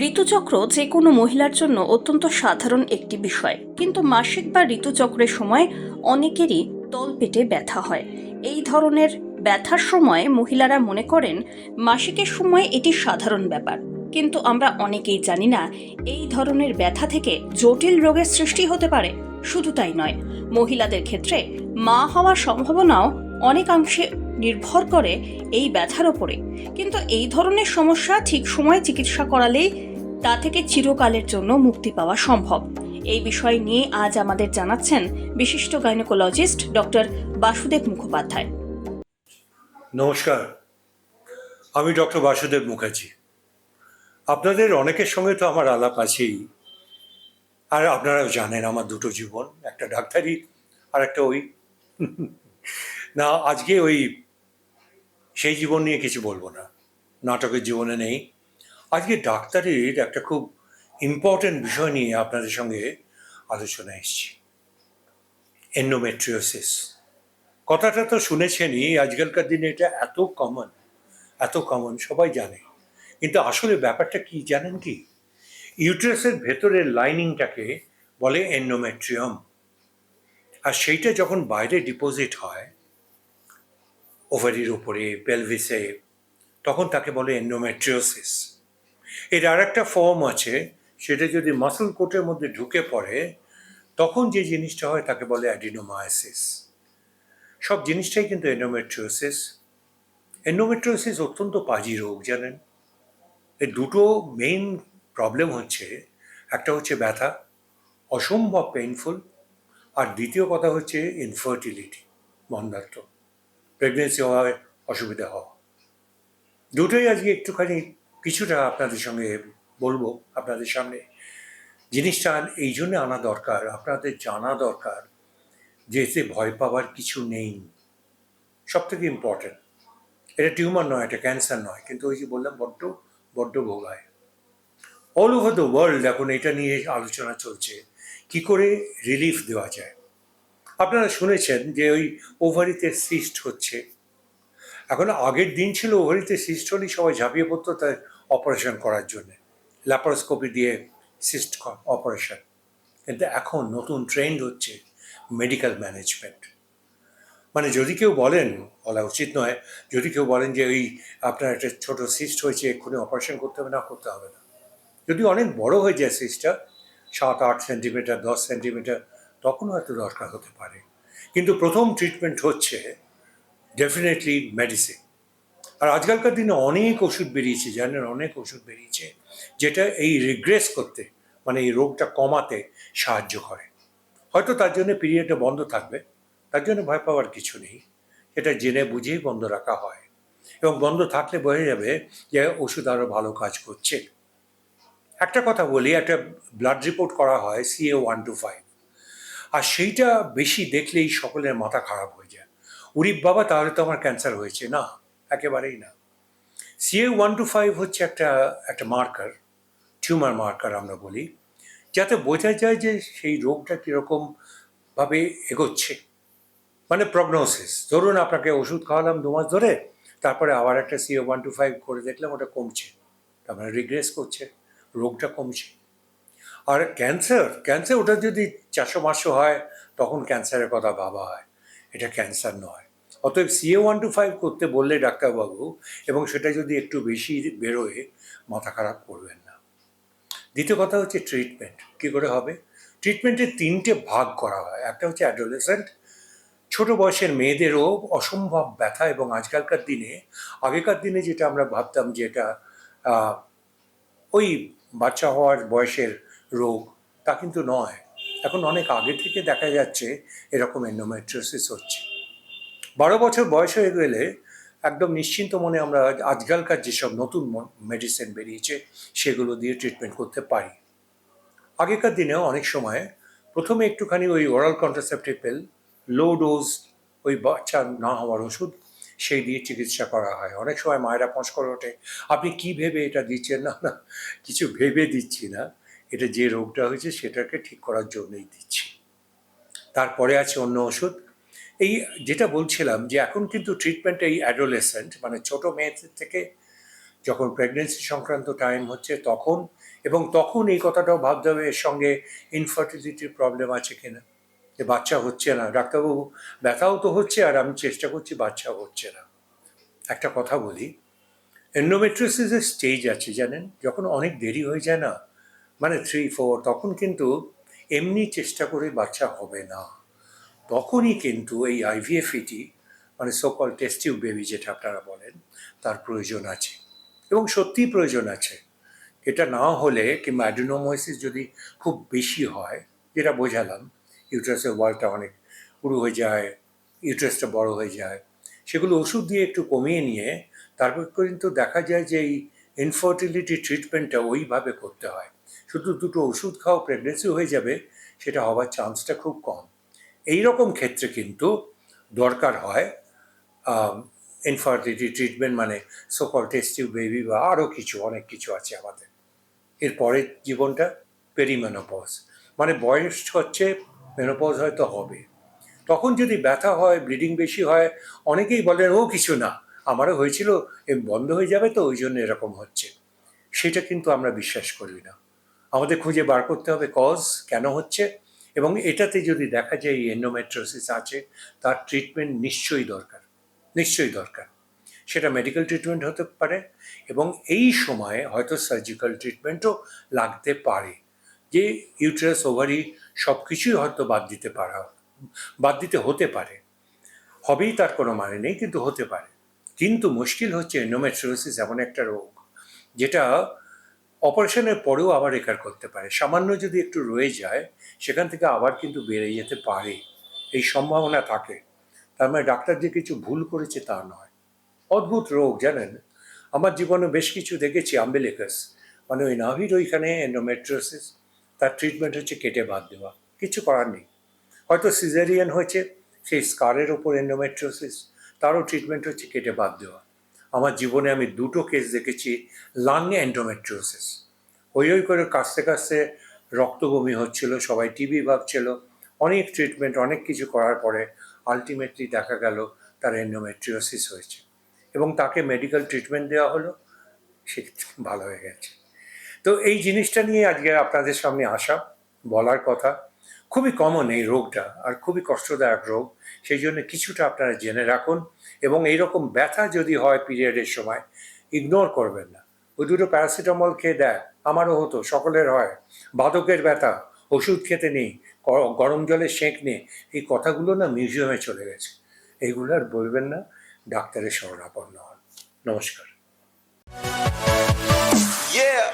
ঋতুচক্র যে কোনো মহিলার জন্য অত্যন্ত সাধারণ একটি বিষয়। কিন্তু মাসিক বা ঋতুচক্রের সময় অনেকেরই তলপেটে ব্যথা হয়। এই ধরনের ব্যথার সময় মহিলারা মনে করেন, মাসিকের সময় এটি সাধারণ ব্যাপার। কিন্তু আমরা অনেকেই জানি না, এই ধরনের ব্যথা থেকে জটিল রোগের সৃষ্টি হতে পারে। শুধু তাই নয়, মহিলাদের ক্ষেত্রে মা হওয়ার সম্ভাবনাও অনেকাংশে নির্ভর করে এই ব্যথার ওপরে। কিন্তু এই ধরনের সমস্যা ঠিক সময়ে চিকিৎসা করালেই তা থেকে চিরকালের জন্য মুক্তি পাওয়া সম্ভব। এই বিষয় নিয়ে আজ আমাদের জানাচ্ছেন বিশিষ্ট গাইনোকোলজিস্ট ডক্টর বাসুদেব মুখোপাধ্যায়। নমস্কার, আমি ডক্টর বাসুদেব মুখার্জি। আপনাদের অনেকের সঙ্গে তো আমার আলাপ আছেই, আর আপনারাও জানেন আমার দুটো জীবন, একটা ডাক্তারি আর একটা ওই। না, আজকে ওই সেই জীবন নিয়ে কিছু বলব না, নাটকের জীবনে নেই। আজকে ডাক্তারের একটা খুব ইম্পর্ট্যান্ট বিষয় নিয়ে আপনাদের সঙ্গে আলোচনা এসেছি। এন্ডোমেট্রিওসিস কথাটা তো শুনেছেনই, আজকালকার দিনে এটা এত কমন এত কমন সবাই জানে। কিন্তু আসলে ব্যাপারটা কি জানেন কি? ইউট্রাসের ভেতরের লাইনিংটাকে বলে এন্ডোমেট্রিয়াম আর সেইটা যখন বাইরে ডিপোজিট হয় ওভারির উপরে পেলভিসে তখন তাকে বলে এন্ডোমেট্রিওসিস এর আর একটা ফর্ম আছে, সেটা যদি মাসল কোটের মধ্যে ঢুকে পড়ে, তখন যে জিনিসটা হয় তাকে বলে অ্যাডিনোমায়াসিস সব জিনিসটাই কিন্তু এন্ডোমেট্রিওসিস এন্ডোমেট্রিওসিস অত্যন্ত পাজি রোগ, জানেন? এর দুটো মেইন প্রবলেম হচ্ছে, একটা হচ্ছে ব্যথা, অসম্ভব পেইনফুল আর দ্বিতীয় কথা হচ্ছে ইনফার্টিলিটি বন্ধাত্ম। প্রেগনেন্সি হওয়ায় অসুবিধা হওয়া। দুটোই আজকে একটুখানি কিছুটা আপনাদের সঙ্গে বলব আপনাদের সামনে। জিনিসটা এই জন্য আনা দরকার, আপনাদের জানা দরকার যে এতে ভয় পাওয়ার কিছু নেই। সব থেকে ইম্পর্টেন্ট এটা টিউমার নয়, এটা ক্যান্সার নয়, কিন্তু ওই যে বললাম বড্ড বড্ড ভোগায়। অল ওভার দ্য ওয়ার্ল্ড এখন এটা নিয়ে আলোচনা চলছে, কি করে রিলিফ দেওয়া যায়। আপনারা শুনেছেন যে ওই ওভারিতে সিস্ট হচ্ছে। এখন আগের দিন ছিল ওভারিতে সিস্ট হলেই সবাই ঝাঁপিয়ে পড়তো তার অপারেশন করার জন্যে। ল্যাপারোস্কোপি দিয়ে সিস্ট অপারেশন। কিন্তু এখন নতুন ট্রেন্ড হচ্ছে মেডিকেল ম্যানেজমেন্ট। মানে যদি কেউ বলেন, বলা উচিত নয়, যদি কেউ বলেন যে ওই আপনার একটা ছোটো সিস্ট হয়েছে, এক্ষুনি অপারেশন করতে হবে, না করতে হবে না। যদি অনেক বড় হয়ে যায় সিস্টটা, সাত, আট সেন্টিমিটার, দশ সেন্টিমিটার তখন হয়তো দরকার হতে পারে। কিন্তু প্রথম ট্রিটমেন্ট হচ্ছে ডেফিনেটলি মেডিসিন আর আজকালকার দিনে অনেক ওষুধ বেরিয়েছে, জানেন, অনেক ওষুধ বেরিয়েছে, যেটা এই রিগ্রেস করতে মানে এই রোগটা কমাতে সাহায্য করে। হয়তো তার জন্য পিরিয়ডটা বন্ধ থাকবে, তার জন্য ভয় পাওয়ার কিছু নেই, এটা জেনে বুঝেই বন্ধ রাখা হয়। এবং বন্ধ থাকলে বোঝা যাবে যে ওষুধ আরও ভালো কাজ করছে। একটা কথা বলি, একটা ব্লাড রিপোর্ট করা হয় সিএ ওয়ান টু ফাইভ আর সেইটা বেশি দেখলেই সকলের মাথা খারাপ হয়ে যায়। উরিপ বাবা, তাহলে তো আমার ক্যান্সার হয়েছে। না, একেবারেই না। সিএ ওয়ান টু ফাইভ হচ্ছে একটা একটা মার্কার টিউমার মার্কার আমরা বলি, যাতে বোঝা যায় যে সেই রোগটা কীরকমভাবে এগোচ্ছে। মানে প্রগনোসিস ধরুন আপনাকে ওষুধ খাওয়ালাম দু মাস ধরে, তারপরে আবার একটা সিও ওয়ান টু ফাইভ করে দেখলাম ওটা কমছে। তার মানে রিগ্রেস করছে, রোগটা কমছে। আর ক্যান্সার ক্যান্সার ওটা যদি চারশো পাঁচশো হয়, তখন ক্যান্সারের কথা ভাবা হয়। এটা ক্যান্সার নয়। অতএব সিএ ওয়ান টু ফাইভ করতে বললে ডাক্তারবাবু এবং সেটা যদি একটু বেশি বেরোয়, মাথা খারাপ করবেন না। দ্বিতীয় কথা হচ্ছে ট্রিটমেন্ট কী করে হবে? ট্রিটমেন্টের তিনটে ভাগ করা হয়। একটা হচ্ছে অ্যাডোলেসেন্ট ছোট বয়সের মেয়েদেরও অসম্ভব ব্যথা এবং আজকালকার দিনে, আগেকার দিনে যেটা আমরা ভাবতাম যে এটা ওই বাচ্চা হওয়ার বয়সের রোগ, তা কিন্তু নয়। এখন অনেক আগে থেকে দেখা যাচ্ছে এরকম এন্ডোমেট্রোসিস হচ্ছে। বারো বছর বয়স হয়ে গেলে একদম নিশ্চিন্ত মনে আমরা আজকালকার যেসব নতুন মেডিসিন বেরিয়েছে, সেগুলো দিয়ে ট্রিটমেন্ট করতে পারি। আগেকার দিনেও অনেক সময় প্রথমে একটুখানি ওই oral contraceptive pill low dose ওই বাচ্চা না হওয়ার ওষুধ সেই দিয়ে চিকিৎসা করা হয়। অনেক সময় মায়েরা পঁচ করে ওঠে, আপনি কি ভেবে এটা দিচ্ছেন? না না, কিছু ভেবে দিচ্ছি না। এটা যে রোগটা হয়েছে সেটাকে ঠিক করার জন্যই দিচ্ছি। তারপরে আছে অন্য ওষুধ। এই যেটা বলছিলাম যে এখন কিন্তু ট্রিটমেন্ট এই অ্যাডোলেসেন্ট মানে ছোট মেয়েদের থেকে যখন প্রেগনেন্সি সংক্রান্ত টাইম হচ্ছে তখন, এবং তখন এই কথাটাও ভাবতে হবে, এর সঙ্গে ইনফার্টিলিটির প্রবলেম আছে কিনা? যে বাচ্চা হচ্ছে না। ডাক্তারবাবু, ব্যথাও তো হচ্ছে আর আমি চেষ্টা করছি বাচ্চা হচ্ছে না। একটা কথা বলি এন্ডোমেট্রিসিসের স্টেজ আছে জানেন? যখন অনেক দেরি হয়ে যায় না মানে থ্রি ফোর তখন কিন্তু এমনি চেষ্টা করে বাচ্চা হবে না। তখনই কিন্তু এই আইভিএফইটি মানে সকল টেস্টিউ বেবি যেটা আপনারা বলেন, তার প্রয়োজন আছে। এবং সত্যিই প্রয়োজন আছে। এটা না হলে কিংবা অ্যাডিনোমোসিস যদি খুব বেশি হয়, যেটা বোঝালাম ইউট্রাসের ওয়ালটা অনেক পুরু হয়ে যায় ইউট্রাসটা বড় হয়ে যায়, সেগুলো ওষুধ দিয়ে একটু কমিয়ে নিয়ে তারপর কিন্তু দেখা যায় যে এই ইনফার্টিলিটি ট্রিটমেন্টটা ওইভাবে করতে হয়। শুধু দুটো ওষুধ খাও প্রেগনেন্সি হয়ে যাবে, সেটা হওয়ার চান্সটা খুব কম। এই রকম ক্ষেত্রে কিন্তু দরকার হয় ইনফার্টিলিটি ট্রিটমেন্ট মানে সকল টেস্টিভ বেবি বা আরও কিছু, অনেক কিছু আছে আমাদের। এরপরের জীবনটা পেরিমেনোপজ মানে বয়স হচ্ছে মেনোপজ হয়তো হবে। তখন যদি ব্যথা হয় ব্লিডিং বেশি হয়, অনেকেই বলেন, ও, কিছু না, আমারও হয়েছিল বন্ধ হয়ে যাবে তো, ওই জন্য এরকম হচ্ছে। সেটা কিন্তু আমরা বিশ্বাস করি না। আমাদের খুঁজে বার করতে হবে কজ কেন হচ্ছে এবং এটাতে যদি দেখা যায় এন্ডোমেট্রোসিস আছে, তার ট্রিটমেন্ট নিশ্চয়ই দরকার নিশ্চয়ই দরকার। সেটা মেডিকেল ট্রিটমেন্ট হতে পারে এবং এই সময়ে হয়তো সার্জিক্যাল ট্রিটমেন্টও লাগতে পারে। যে ইউট্রাস ওভারি সব কিছুই হয়তো বাদ দিতে পারা, বাদ দিতে হতে পারে। হবেই তার কোনো মানে নেই, কিন্তু হতে পারে। কিন্তু মুশকিল হচ্ছে এন্ডোমেট্রোসিস এমন একটা রোগ, যেটা অপারেশনের পরেও আবার রেকার করতে পারে। সামান্য যদি একটু রয়ে যায়, সেখান থেকে আবার কিন্তু বেড়ে যেতে পারে। এই সম্ভাবনা থাকে। তার মানে ডাক্তার যে কিছু ভুল করেছে তা নয়। অদ্ভুত রোগ, জানেন? আমার জীবনে বেশ কিছু দেখেছি, আম্বেলিকাস। মানে ওই নাভির ওইখানে এন্ডোমেট্রোসিস তার ট্রিটমেন্ট হচ্ছে কেটে বাদ দেওয়া। কিছু করার নেই। হয়তো সিজারিয়ান হয়েছে, সেই স্কারের ওপর এন্ডোমেট্রোসিস তারও ট্রিটমেন্ট হচ্ছে কেটে বাদ দেওয়া। আমার জীবনে আমি দুটো কেস দেখেছি লাং এন্ডোমেট্রোসিস ওই ওই করে কাশতে কাশতে রক্ত বমি হচ্ছিল, সবাই টিবি ভাবছিল, অনেক ট্রিটমেন্ট অনেক কিছু করার পরে আলটিমেটলি দেখা গেল তার এন্ডোমেট্রিওসিস হয়েছে। এবং তাকে মেডিকেল ট্রিটমেন্ট দেওয়া হলো, সে ভালো হয়ে গেছে। তো এই জিনিসটা নিয়ে আজকে আপনাদের সামনে আসা, বলার কথা। খুবই কমন এই রোগটা আর খুবই কষ্টদায়ক রোগ। সেই জন্য কিছুটা আপনারা জেনে রাখুন এবং এই রকম ব্যথা যদি হয় পিরিয়ডের সময় ইগনোর করবেন না। ওই দুটো প্যারাসিটামল খেয়ে দেয় আমারও হতো, সকলের হয়। বাদকের ব্যথা, ওষুধ খেতে নেই গরম জলে সেঁক নেই, এই কথাগুলো না মিউজিয়ামে চলে গেছে। এইগুলো আর বলবেন না, ডাক্তারের শরণাপন্ন হন। নমস্কার। Yeah.